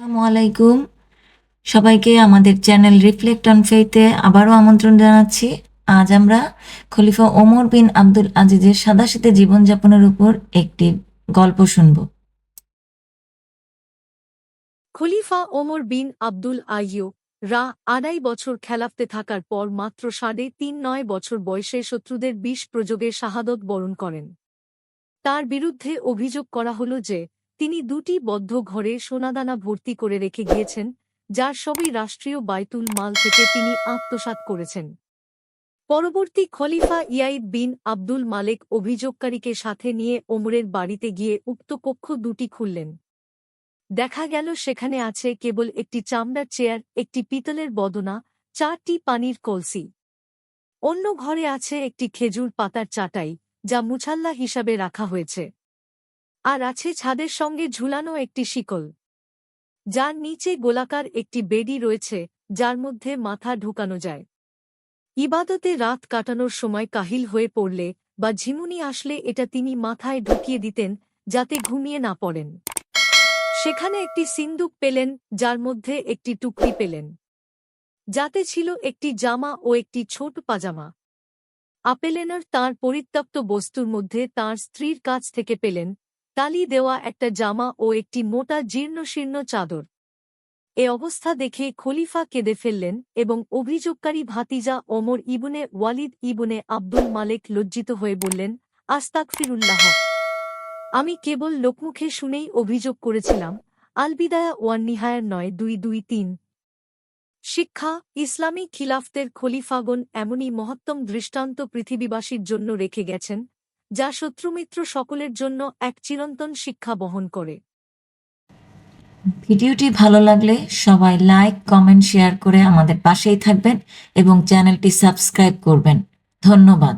আসসালামু আলাইকুম। সবাইকে আমাদের চ্যানেল রিফ্লেক্ট অন ফেইতে আবারও আমন্ত্রণ জানাচ্ছি। আজ আমরা খলিফা ওমর বিন আব্দুল আজিজের সাদাসাথে জীবনযাপনের উপর একটি গল্প শুনব। খলিফা ওমর বিন আব্দুল আইয়ু রা আড়াই বছর খেলাফতে থাকার পর মাত্র সাড়ে তিন নয় বছর বয়সে শত্রুদের বিষ প্রযোগে শাহাদত বরণ করেন। তার বিরুদ্ধে অভিযোগ করা হল যে তিনি দুটি বদ্ধ ঘরে সোনাদানা ভর্তি করে রেখে গিয়েছেন, যার সবই রাষ্ট্রীয় বাইতুল মাল থেকে তিনি আত্মসাৎ করেছেন। পরবর্তী খলিফা ইয়াইদ বিন আব্দুল মালেক অভিযোগকারীকে সাথে নিয়ে ওমরের বাড়িতে গিয়ে উক্ত কক্ষ দুটি খুললেন। দেখা গেল সেখানে আছে কেবল একটি চামড়ার চেয়ার, একটি পিতলের বদনা, চারটি পানির কলসি। অন্য ঘরে আছে একটি খেজুর পাতার চাটাই, যা মুছাল্লা হিসাবে রাখা হয়েছে। আর আছে ছাদের সঙ্গে ঝুলানো একটি শিকল। যার নিচে গোলাকার একটি বেডি রয়েছে, যার মধ্যে মাথা ঢুকানো যায়। ইবাদতে রাত কাটানোর সময় কাহিল হয়ে পড়লে বা ঝিমুনি আসলে এটা তিনি মাথায় ঢুকিয়ে দিতেন, যাতে ঘুমিয়ে না পড়েন। সেখানে একটি সিন্দুক পেলেন, যার মধ্যে একটি টুকরি পেলেন। যাতে ছিল একটি জামা ও একটি ছোট পাজামা। আপেলেনার তাঁর পরিত্যক্ত বস্তুর মধ্যে তাঁর স্ত্রীর কাছ থেকে পেলেন তালি দেওয়া একটা জামা ও একটি মোটা জীর্ণশীর্ণ চাদর। এ অবস্থা দেখে খলিফা কেঁদে ফেললেন এবং অভিযোগকারী ভাতিজা ওমর ইবনে ওয়ালিদ ইবনে আব্দুল মালেক লজ্জিত হয়ে বললেন আস্তাক ফিরুল্লাহ আমি কেবল লোকমুখে শুনেই অভিযোগ করেছিলাম, আলবিদায়া ওয়ান নিহায়ার নয় দুই দুই তিন। শিক্ষা, ইসলামী খিলাফতের খলিফাগণ এমনই মহত্তম দৃষ্টান্ত পৃথিবীবাসীর জন্য রেখে গেছেন যা শত্রুমিত্র সকলের জন্য এক চিরন্তন শিক্ষা বহন করে। ভিডিওটি ভালো লাগলে সবাই লাইক কমেন্ট শেয়ার করে আমাদের পাশেই থাকবেন এবং চ্যানেলটি সাবস্ক্রাইব করবেন। ধন্যবাদ।